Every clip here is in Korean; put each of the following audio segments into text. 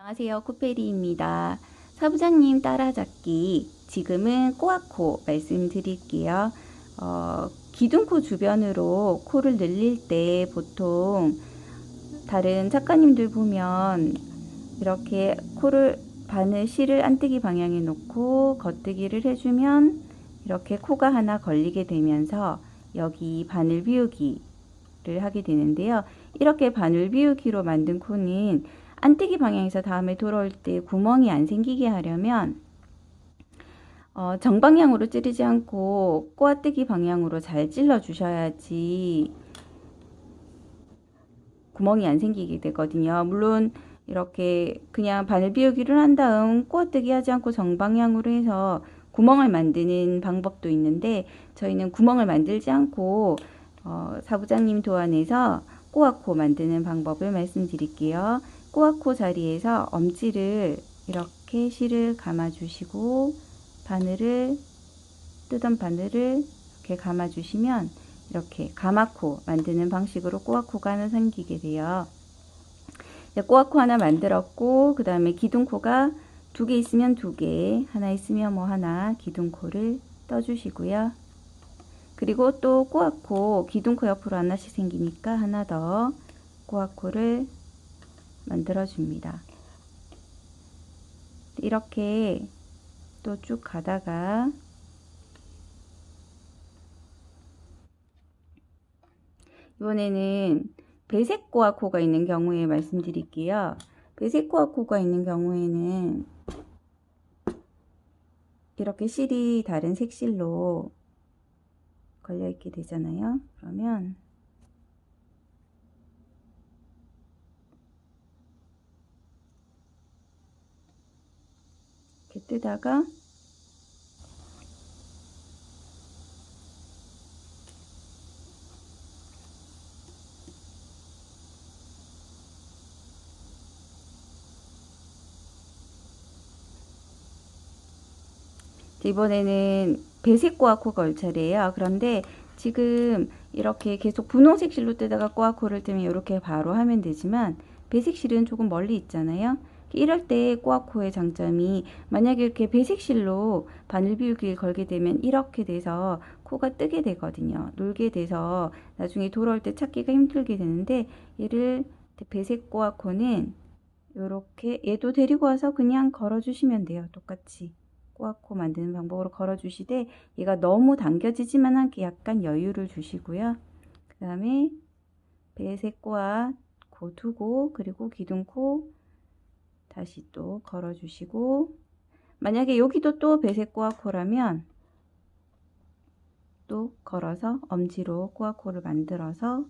안녕하세요. 코페리입니다. 사부장님 따라잡기. 지금은 꼬아코 말씀드릴게요. 어, 기둥코 주변으로 코를 늘릴 때 보통 다른 작가님들 보면 이렇게 코를 바늘 실을 안뜨기 방향에 놓고 겉뜨기를 해주면 이렇게 코가 하나 걸리게 되면서 여기 바늘 비우기를 하게 되는데요. 이렇게 바늘 비우기로 만든 코는 안뜨기 방향에서 다음에 돌아올 때 구멍이 안 생기게 하려면 어, 정방향으로 찌르지 않고 꼬아뜨기 방향으로 잘 찔러 주셔야지 구멍이 안 생기게 되거든요. 물론 이렇게 그냥 바늘 비우기를 한 다음 꼬아뜨기 하지 않고 정방향으로 해서 구멍을 만드는 방법도 있는데 저희는 구멍을 만들지 않고 어, 사부장님 도안에서 꼬아코 만드는 방법을 말씀드릴게요. 꼬아코 자리에서 엄지를 이렇게 실을 감아 주시고 바늘을 뜨던 바늘을 이렇게 감아 주시면 이렇게 가마코 만드는 방식으로 꼬아코가 하나 생기게 돼요. 네, 꼬아코 하나 만들었고 그 다음에 기둥코가 두 개 있으면 두 개, 하나 있으면 뭐 하나 기둥코를 떠주시고요. 그리고 또 꼬아코 기둥코 옆으로 하나씩 생기니까 하나 더 꼬아코를 만들어 줍니다. 이렇게 또 쭉 가다가 이번에는 배색 꼬아코가 있는 경우에 말씀드릴게요. 배색 꼬아코가 있는 경우에는 이렇게 실이 다른 색실로 걸려 있게 되잖아요. 그러면 이렇게 뜨다가 이번에는 배색 꼬아코가 올 차례예요. 그런데 지금 이렇게 계속 분홍색 실로 뜨다가 꼬아 코를 뜨면 이렇게 바로 하면 되지만 배색 실은 조금 멀리 있잖아요. 이럴 때 꼬아 코의 장점이 만약에 이렇게 배색 실로 바늘 비우기를 걸게 되면 이렇게 돼서 코가 뜨게 되거든요. 놀게 돼서 나중에 돌아올 때 찾기가 힘들게 되는데 얘를 배색 꼬아 코는 이렇게 얘도 데리고 와서 그냥 걸어주시면 돼요. 똑같이. 꼬아코 만드는 방법으로 걸어주시되 얘가 너무 당겨지지만 않게 약간 여유를 주시고요. 그 다음에 배색 꼬아 코 두고 그리고 기둥코 다시 또 걸어주시고 만약에 여기도 또 배색 꼬아 코라면 또 걸어서 엄지로 꼬아 코를 만들어서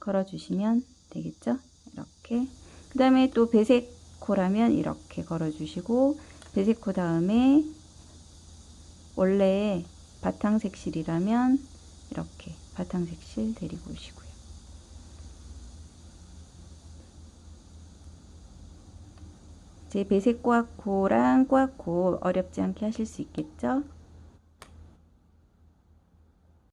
걸어주시면 되겠죠? 이렇게 그 다음에 또 배색 코라면 이렇게 걸어주시고 배색코 다음에 원래 바탕색실이라면 이렇게 바탕색실 데리고 오시고요. 제 배색 꼬아코랑 꼬아코 어렵지 않게 하실 수 있겠죠?